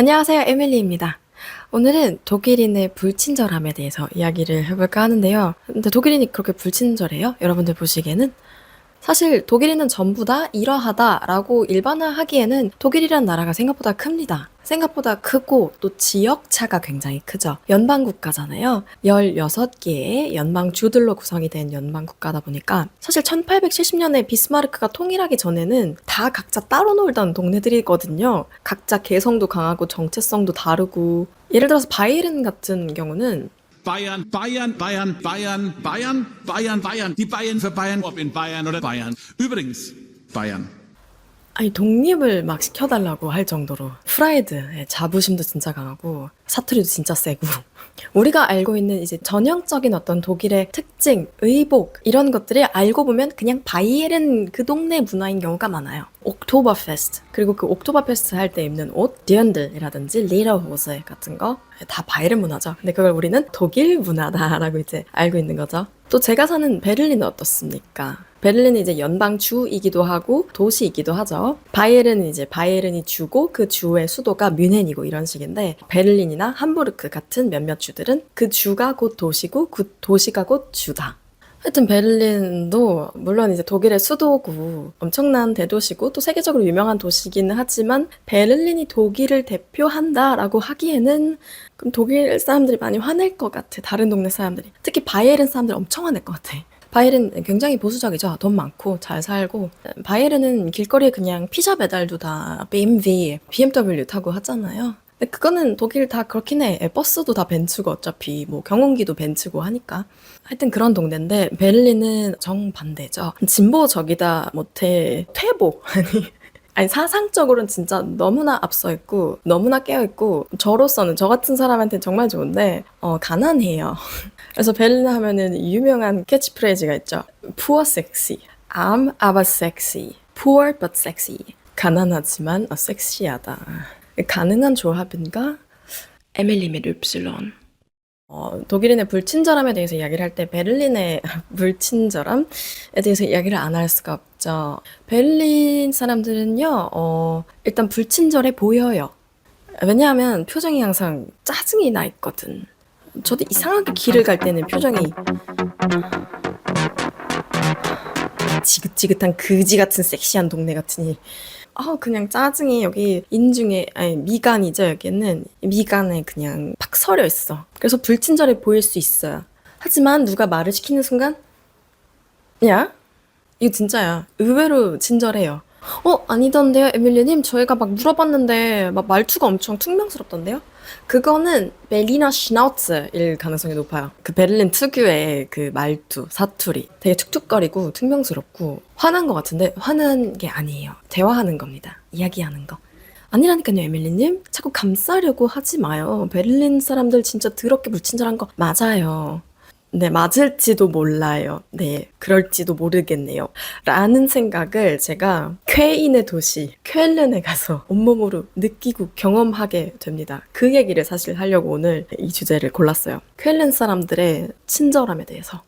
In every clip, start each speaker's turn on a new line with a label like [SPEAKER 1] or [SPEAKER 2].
[SPEAKER 1] 안녕하세요. 에밀리입니다. 오늘은 독일인의 불친절함에 대해서 이야기를 해볼까 하는데요. 근데 독일인이 그렇게 불친절해요? 여러분들 보시기에는? 사실 독일인은 전부 다 이러하다라고 일반화하기에는 독일이란 나라가 생각보다 큽니다. 생각보다 크고 또 지역 차가 굉장히 크죠. 연방 국가잖아요. 16개의 연방 주들로 구성이 된 연방 국가다 보니까 사실 1870년에 비스마르크가 통일하기 전에는 다 각자 따로 놀던 동네들이거든요. 각자 개성도 강하고 정체성도 다르고 예를 들어서 바이에른 같은 경우는
[SPEAKER 2] Bayern, Bayern, Bayern, Bayern, Bayern, Bayern, Bayern. Die Bayern für Bayern, ob in Bayern oder Bayern. Übrigens, Bayern.
[SPEAKER 1] 아니 독립을 막 시켜달라고 할 정도로 프라이드의 자부심도 진짜 강하고 사투리도 진짜 세고 우리가 알고 있는 이제 전형적인 어떤 독일의 특징, 의복 이런 것들을 알고 보면 그냥 바이에른 그 동네 문화인 경우가 많아요. 옥토버 페스트 그리고 그 옥토버 페스트 할 때 입는 옷, 디언들이라든지 리러호스 같은 거 다 바이에른 문화죠. 근데 그걸 우리는 독일 문화다라고 이제 알고 있는 거죠. 또 제가 사는 베를린은 어떻습니까? 베를린은 이제 연방 주이기도 하고 도시이기도 하죠. 바이에른은 이제 바이에른이 주고 그 주의 수도가 뮌헨이고 이런 식인데 베를린이나 함부르크 같은 몇몇 주들은 그 주가 곧 도시고 그 도시가 곧 주다. 하여튼 베를린도 물론 이제 독일의 수도고 엄청난 대도시고 또 세계적으로 유명한 도시기는 하지만 베를린이 독일을 대표한다라고 하기에는 그럼 독일 사람들이 많이 화낼 것 같아. 다른 동네 사람들이. 특히 바이에른 사람들 엄청 화낼 것 같아. 바이에른 굉장히 보수적이죠. 돈 많고 잘 살고. 바이에른은 길거리에 그냥 피자 배달도 다 BMW, BMW 타고 하잖아요. 근데 그거는 독일 다 그렇긴 해. 버스도 다 벤츠고 어차피 뭐 경운기도 벤츠고 하니까. 하여튼 그런 동네인데 베를린은 정반대죠. 진보적이다 못해 퇴보 아니 아니 사상적으로는 진짜 너무나 앞서 있고 너무나 깨어 있고 저로서는 저 같은 사람한테 정말 좋은데 어 가난해요. 그래서 베를린 하면은 유명한 캐치프레이즈가 있죠. Poor sexy, arm aber sexy, poor but sexy. 가난하지만 어, 섹시하다. 가능한 조합인가? 에밀리 미 릅슬론. 어, 독일인의 불친절함에 대해서 이야기를 할 때 베를린의 불친절함에 대해서 이야기를 안 할 수가 없죠. 베를린 사람들은요, 어, 일단 불친절해 보여요. 왜냐하면 표정이 항상 짜증이 나 있거든. 저도 이상하게 길을 갈 때는 표정이 지긋지긋한 그지 같은 섹시한 동네 같으니 아 그냥 짜증이 여기 인중에 아니 미간이죠 여기는. 미간에 그냥 팍 서려 있어. 그래서 불친절해 보일 수 있어요. 하지만 누가 말을 시키는 순간 야? 이거 진짜야. 의외로 친절해요 어 아니던데요 에밀리님 저희가 막 물어봤는데 막 말투가 엄청 퉁명스럽던데요 그거는 베리나 슈나우츠일 가능성이 높아요. 그 베를린 특유의 그 말투, 사투리. 되게 툭툭거리고 퉁명스럽고 화난 것 같은데 화난 게 아니에요. 대화하는 겁니다. 이야기하는 거. 아니라니까요, 에밀리님. 자꾸 감싸려고 하지 마요. 베를린 사람들 진짜 더럽게 불친절한 거 맞아요. 네, 맞을지도 몰라요. 네, 그럴지도 모르겠네요. 라는 생각을 제가 쾌인의 도시, 쾰른에 가서 온몸으로 느끼고 경험하게 됩니다. 그 얘기를 사실 하려고 오늘 이 주제를 골랐어요. 쾰른 사람들의 친절함에 대해서.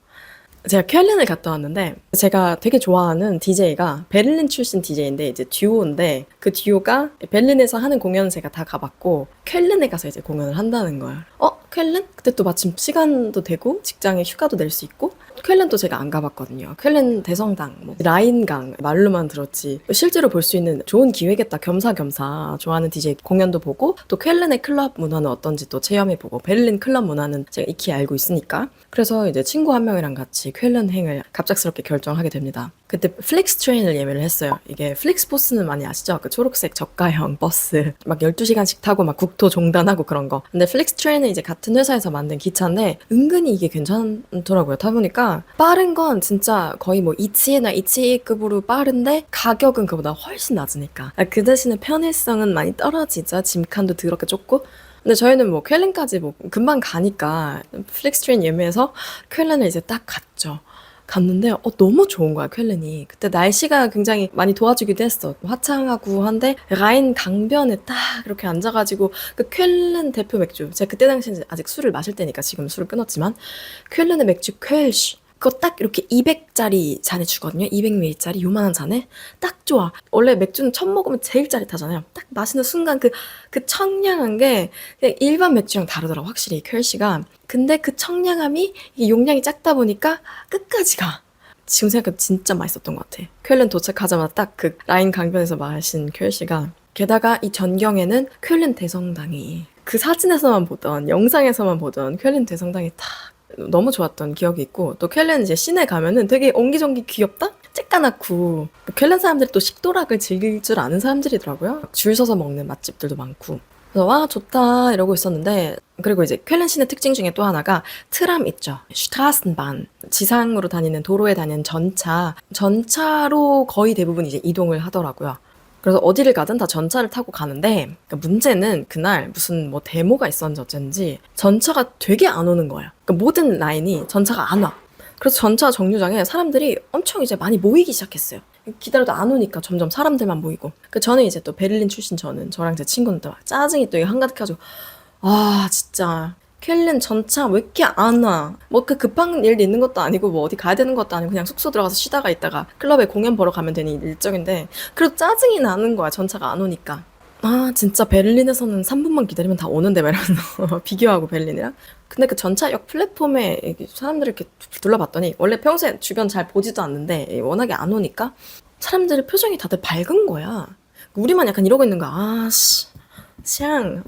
[SPEAKER 1] 제가 쾰른을 갔다 왔는데 제가 되게 좋아하는 DJ가 베를린 출신 DJ인데 이제 듀오인데 그 듀오가 베를린에서 하는 공연을 제가 다 가봤고 쾰른에 가서 이제 공연을 한다는 거예요. 어? 쾰른? 그때 또 마침 시간도 되고 직장에 휴가도 낼 수 있고 쾰른도 제가 안 가봤거든요. 쾰른 대성당, 뭐 라인강 말로만 들었지 실제로 볼 수 있는 좋은 기회겠다. 겸사겸사 좋아하는 DJ 공연도 보고 또 쾰른의 클럽 문화는 어떤지 또 체험해보고 베를린 클럽 문화는 제가 익히 알고 있으니까 그래서 이제 친구 한 명이랑 같이 쾰른 행을 갑작스럽게 결정하게 됩니다. 그때 플릭스 트레인을 예매를 했어요. 이게 플릭스 버스는 많이 아시죠? 그 초록색 저가형 버스 막 12시간씩 타고 막 국토 종단하고 그런 거. 근데 플릭스 트레인은 이제 같은 회사에서 만든 기차인데 은근히 이게 괜찮더라고요. 타보니까 빠른 건 진짜 거의 뭐 이치에나 이치급으로 빠른데 가격은 그보다 훨씬 낮으니까. 아, 그 대신에 편의성은 많이 떨어지죠. 짐칸도 더럽게 좁고. 근데 저희는 뭐 쾰른까지 뭐 금방 가니까 플릭스 트레인 예매해서 쾰른을 이제 딱 갔죠. 갔는데 어 너무 좋은 거야 쾰른이. 그때 날씨가 굉장히 많이 도와주기도 했어. 화창하고 한데 라인 강변에 딱 이렇게 앉아가지고 그 쾰른 대표 맥주. 제가 그때 당시에 아직 술을 마실 때니까 지금 술을 끊었지만 쾰른의 맥주 쾰시 그거 딱 이렇게 200짜리 잔에 주거든요. 200ml짜리 요만한 잔에 딱 좋아. 원래 맥주는 처음 먹으면 제일 짜릿하잖아요. 딱 마시는 순간 그, 그 청량한 게 그냥 일반 맥주랑 다르더라고 확실히 퀄시가. 근데 그 청량함이 이게 용량이 작다 보니까 끝까지 가. 지금 생각하면 진짜 맛있었던 것 같아. 쾰른 도착하자마자 딱 그 라인 강변에서 마신 쾰시가 게다가 이 전경에는 쾰른 대성당이 그 사진에서만 보던 영상에서만 보던 쾰른 대성당이 다 너무 좋았던 기억이 있고 또 쾰른 이제 시내 가면은 되게 옹기종기 귀엽다? 쬐까맣고 쾰른 사람들이 또 식도락을 즐길 줄 아는 사람들이더라고요. 줄 서서 먹는 맛집들도 많고 그래서 와 좋다 이러고 있었는데 그리고 이제 쾰른 시내 특징 중에 또 하나가 트람 있죠. 슈타슨반 지상으로 다니는 도로에 다니는 전차 전차로 거의 대부분 이제 이동을 하더라고요. 그래서 어디를 가든 다 전차를 타고 가는데 그러니까 문제는 그날 무슨 뭐 데모가 있었는지 어쩐지 전차가 되게 안 오는 거야. 그러니까 모든 라인이 전차가 안 와. 그래서 전차 정류장에 사람들이 엄청 이제 많이 모이기 시작했어요. 기다려도 안 오니까 점점 사람들만 모이고. 그 저는 이제 또 베를린 출신 저는 저랑 제 친구는 또막 짜증이 또 한가득 해가지고 아 진짜 켈린 전차 왜 이렇게 안 와? 뭐 그 급한 일 있는 것도 아니고 뭐 어디 가야 되는 것도 아니고 그냥 숙소 들어가서 쉬다가 있다가 클럽에 공연 보러 가면 되는 일정인데 그래도 짜증이 나는 거야 전차가 안 오니까. 아 진짜 베를린에서는 3분만 기다리면 다 오는데 막 이러면서 비교하고 베를린이랑. 근데 그 전차역 플랫폼에 사람들을 이렇게 둘러봤더니 원래 평소에 주변 잘 보지도 않는데 워낙에 안 오니까 사람들의 표정이 다들 밝은 거야. 우리만 약간 이러고 있는 거야. 아씨. 샹.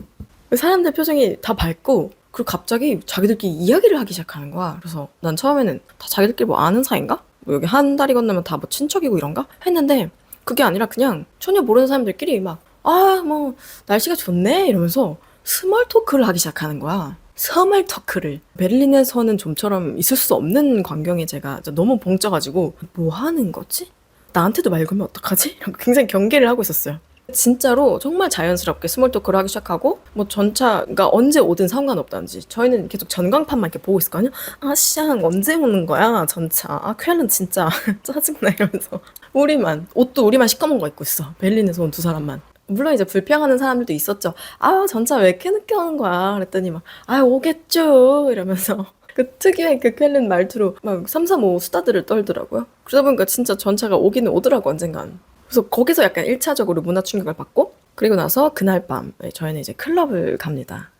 [SPEAKER 1] 사람들 표정이 다 밝고 그리고 갑자기 자기들끼리 이야기를 하기 시작하는 거야. 그래서 난 처음에는 다 자기들끼리 뭐 아는 사이인가? 뭐 여기 한 다리 건너면 다 뭐 친척이고 이런가? 했는데 그게 아니라 그냥 전혀 모르는 사람들끼리 막 아 뭐 날씨가 좋네 이러면서 스몰 토크를 하기 시작하는 거야. 스몰 토크를 베를린에서는 좀처럼 있을 수 없는 광경에 제가 너무 벙쪄가지고 뭐 하는 거지? 나한테도 말 걸면 어떡하지? 굉장히 경계를 하고 있었어요. 진짜로 정말 자연스럽게 스몰 토크를 하기 시작하고 뭐 전차가 언제 오든 상관없다는지 저희는 계속 전광판만 이렇게 보고 있었거든요. 아 씨앙 언제 오는 거야 전차. 아 쾌는 진짜 짜증나 이러면서 우리만 옷도 우리만 시꺼먼 거 입고 있어. 베를린에서 온 두 사람만. 물론 이제 불평하는 사람들도 있었죠. 아 전차 왜 이렇게 늦게 오는 거야? 그랬더니 막아 오겠죠 이러면서 그 특유의 그 쾌른 말투로 막 335 수다들을 떨더라고요. 그러다 보니까 진짜 전차가 오기는 오더라고 언젠간. 그래서 거기서 약간 1차적으로 문화 충격을 받고 그리고 나서 그날 밤 저희는 이제 클럽을 갑니다.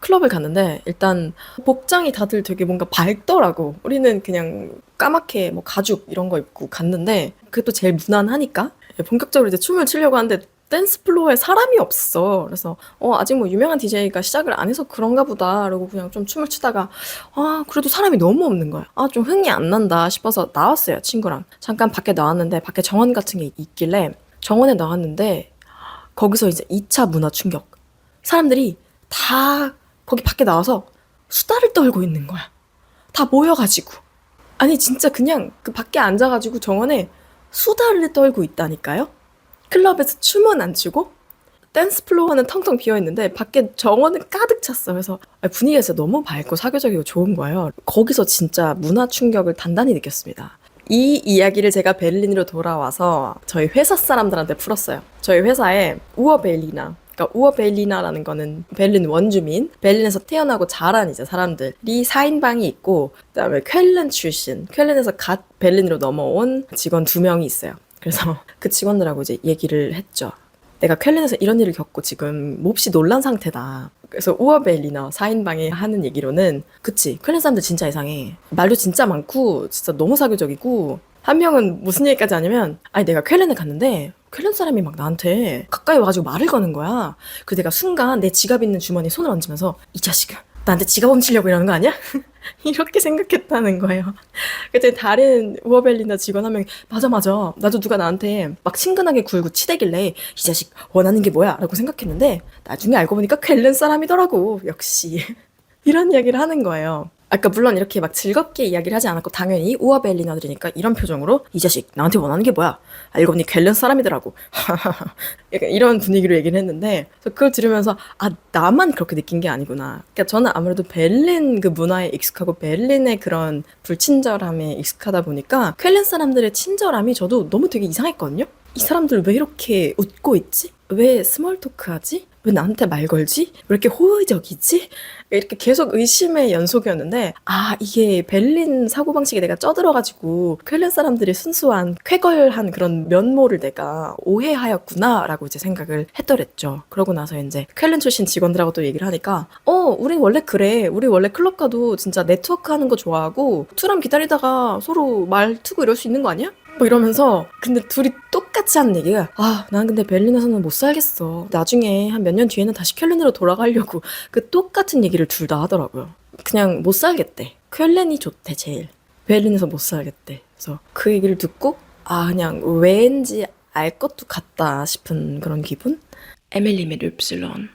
[SPEAKER 1] 클럽을 갔는데 일단 복장이 다들 되게 뭔가 밝더라고. 우리는 그냥 까맣게 뭐 가죽 이런 거 입고 갔는데 그게 또 제일 무난하니까 본격적으로 이제 춤을 추려고 하는데 댄스 플로어에 사람이 없어. 그래서 어 아직 뭐 유명한 DJ가 시작을 안 해서 그런가 보다. 그러고 그냥 좀 춤을 추다가 아 그래도 사람이 너무 없는 거야. 아 좀 흥이 안 난다 싶어서 나왔어요 친구랑. 잠깐 밖에 나왔는데 밖에 정원 같은 게 있길래 정원에 나왔는데 거기서 이제 2차 문화 충격. 사람들이 다 거기 밖에 나와서 수다를 떨고 있는 거야. 다 모여가지고. 아니 진짜 그냥 그 밖에 앉아가지고 정원에 수다를 떨고 있다니까요. 클럽에서 춤은 안 추고 댄스 플로어는 텅텅 비어 있는데 밖에 정원은 가득 찼어. 그래서 분위기가 진짜 너무 밝고 사교적이고 좋은 거예요. 거기서 진짜 문화 충격을 단단히 느꼈습니다. 이 이야기를 제가 베를린으로 돌아와서 저희 회사 사람들한테 풀었어요. 저희 회사에 우어 베를리나 그러니까 우어 베를리나라는 거는 베를린 원주민, 베를린에서 태어나고 자란 이제 사람들이 4인방이 있고 그다음에 쾰른 출신, 쾰른에서 갓 베를린으로 넘어온 직원 두 명이 있어요. 그래서 그 직원들하고 이제 얘기를 했죠. 내가 쾰른에서 이런 일을 겪고 지금 몹시 놀란 상태다. 그래서 우어벨리나 4인방에 하는 얘기로는 그치 쾰른 사람들 진짜 이상해. 말도 진짜 많고 진짜 너무 사교적이고 한 명은 무슨 얘기까지 하냐면 아니 내가 쾰른에 갔는데 쾰른 사람이 막 나한테 가까이 와가지고 말을 거는 거야. 그래서 내가 순간 내 지갑 있는 주머니에 손을 얹으면서 이 자식아 나한테 지갑 훔치려고 이러는 거 아니야? 이렇게 생각했다는 거예요. 그때 다른 우어벨리나 직원 한 명이 맞아 맞아 나도 누가 나한테 막 친근하게 굴고 치대길래 이 자식 원하는 게 뭐야 라고 생각했는데 나중에 알고 보니까 쾰른 사람이더라고 역시 이런 이야기를 하는 거예요. 아까 물론 이렇게 막 즐겁게 이야기를 하지 않았고 당연히 우어벨리너들이니까 이런 표정으로 이 자식 나한테 원하는 게 뭐야 알고 보니 갤런 사람이더라고 약간 이런 분위기로 얘기를 했는데 그걸 들으면서 아 나만 그렇게 느낀 게 아니구나 그러니까 저는 아무래도 베를린 그 문화에 익숙하고 베를린의 그런 불친절함에 익숙하다 보니까 쾰른 사람들의 친절함이 저도 너무 되게 이상했거든요 이 사람들 왜 이렇게 웃고 있지? 왜 스몰 토크 하지? 왜 나한테 말 걸지? 왜 이렇게 호의적이지? 이렇게 계속 의심의 연속이었는데 아 이게 베를린 사고방식에 내가 쩌들어가지고 쾰른 사람들이 순수한 쾌걸한 그런 면모를 내가 오해하였구나 라고 이제 생각을 했더랬죠 그러고 나서 이제 쾰른 출신 직원들하고 또 얘기를 하니까 어 우린 원래 그래 우리 원래 클럽 가도 진짜 네트워크 하는 거 좋아하고 투람 기다리다가 서로 말 트고 이럴 수 있는 거 아니야? 뭐 이러면서 근데 둘이 똑같이 하는 얘기가 아 난 근데 베를린에서는 못 살겠어. 나중에 한 몇 년 뒤에는 다시 쾰른으로 돌아가려고 그 똑같은 얘기를 둘 다 하더라고요. 그냥 못 살겠대. 쾰른이 좋대 제일. 베를린에서 못 살겠대. 그래서 그 얘기를 듣고 아 그냥 왠지 알 것도 같다 싶은 그런 기분? 에밀리 미 릅실론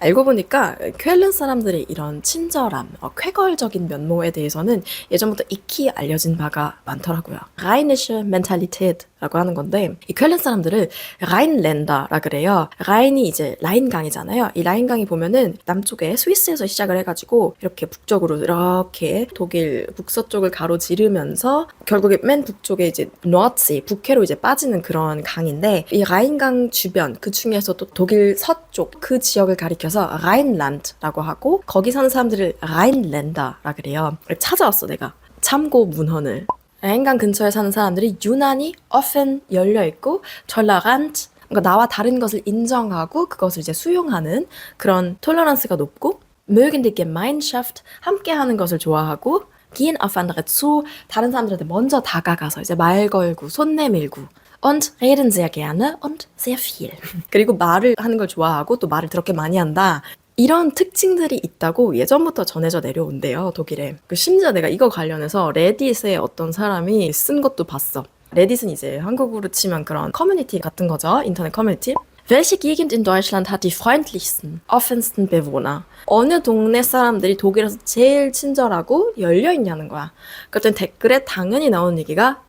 [SPEAKER 1] 알고 보니까 쾰른 사람들의 이런 친절함, 어, 쾌걸적인 면모에 대해서는 예전부터 익히 알려진 바가 많더라고요. 라이니시 멘탈리테트라고 하는 건데 이 쾰른 사람들을 라인랜다라 그래요. 라인이 이제 라인강이잖아요. 이 라인강이 보면은 남쪽에 스위스에서 시작을 해가지고 이렇게 북쪽으로 이렇게 독일 북서쪽을 가로지르면서 결국에 맨 북쪽에 이제 노아츠 북해로 이제 빠지는 그런 강인데 이 라인강 주변 그 중에서도 독일 서쪽 그 지역을 가리켜 서 라인란드라고 하고 거기 사는 사람들을 라인랜다라 그래요. 찾아왔어 내가 참고 문헌을. 라인강 근처에 사는 사람들이 유난히 often 열려 있고 tolerant 그러니까 나와 다른 것을 인정하고 그것을 이제 수용하는 그런 톨러런스가 높고 mögen die Gemeinschaft 함께하는 것을 좋아하고 gehen auf andere zu 다른 사람들한테 먼저 다가가서 이제 말 걸고 손 내밀고 und reden sehr gerne und sehr viel 그리고 말을 하는 걸 좋아하고 또 말을 더럽게 많이 한다 이런 특징들이 있다고 예전부터 전해져 내려온대요, 독일에. 그 심지어 내가 이거 관련해서 레딧에 어떤 사람이 쓴 것도 봤어. 레딧은 이제 한국으로 치면 그런 커뮤니티 같은 거죠. 인터넷 커뮤니티. Welche Gegend in Deutschland hat die freundlichsten, offensten Bewohner? 어느 동네 사람들이 독일에서 제일 친절하고 열려 있냐는 거야. 그랬더니 댓글에 당연히 나오는 얘기가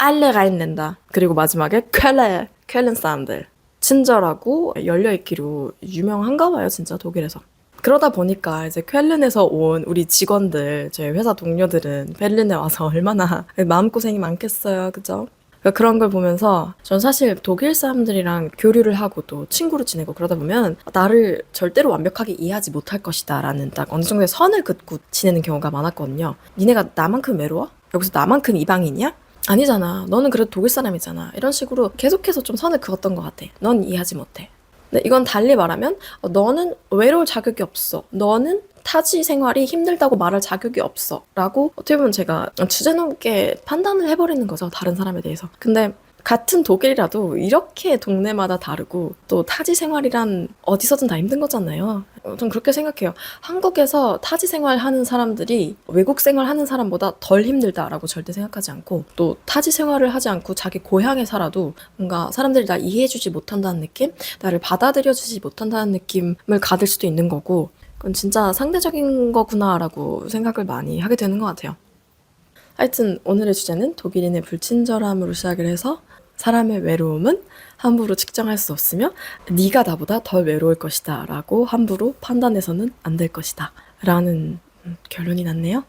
[SPEAKER 1] Alle Rheinländer. 그리고 마지막에 쾰레, 쾰른 사람들. 친절하고 열려있기로 유명한가 봐요, 진짜 독일에서. 그러다 보니까 이제 쾰른에서 온 우리 직원들, 저희 회사 동료들은 베를린에 와서 얼마나 마음고생이 많겠어요, 그죠? 그러니까 그런 걸 보면서 전 사실 독일 사람들이랑 교류를 하고 또 친구로 지내고 그러다 보면 나를 절대로 완벽하게 이해하지 못할 것이다 라는 딱 어느 정도의 선을 긋고 지내는 경우가 많았거든요. 니네가 나만큼 외로워? 여기서 나만큼 이방인이야? 아니잖아. 너는 그래도 독일 사람이잖아. 이런 식으로 계속해서 좀 선을 그었던 것 같아. 넌 이해하지 못해. 근데 이건 달리 말하면 어, 너는 외로울 자격이 없어. 너는 타지 생활이 힘들다고 말할 자격이 없어. 라고 어떻게 보면 제가 주제넘게 판단을 해버리는 거죠. 다른 사람에 대해서. 근데 같은 독일이라도 이렇게 동네마다 다르고 또 타지 생활이란 어디서든 다 힘든 거잖아요. 어, 전 그렇게 생각해요. 한국에서 타지 생활 하는 사람들이 외국 생활 하는 사람보다 덜 힘들다라고 절대 생각하지 않고 또 타지 생활을 하지 않고 자기 고향에 살아도 뭔가 사람들이 나 이해해주지 못한다는 느낌? 나를 받아들여주지 못한다는 느낌을 가질 수도 있는 거고 그건 진짜 상대적인 거구나라고 생각을 많이 하게 되는 것 같아요. 하여튼 오늘의 주제는 독일인의 불친절함으로 시작을 해서 사람의 외로움은 함부로 측정할 수 없으며 네가 나보다 덜 외로울 것이다 라고 함부로 판단해서는 안 될 것이다 라는 음, 결론이 났네요.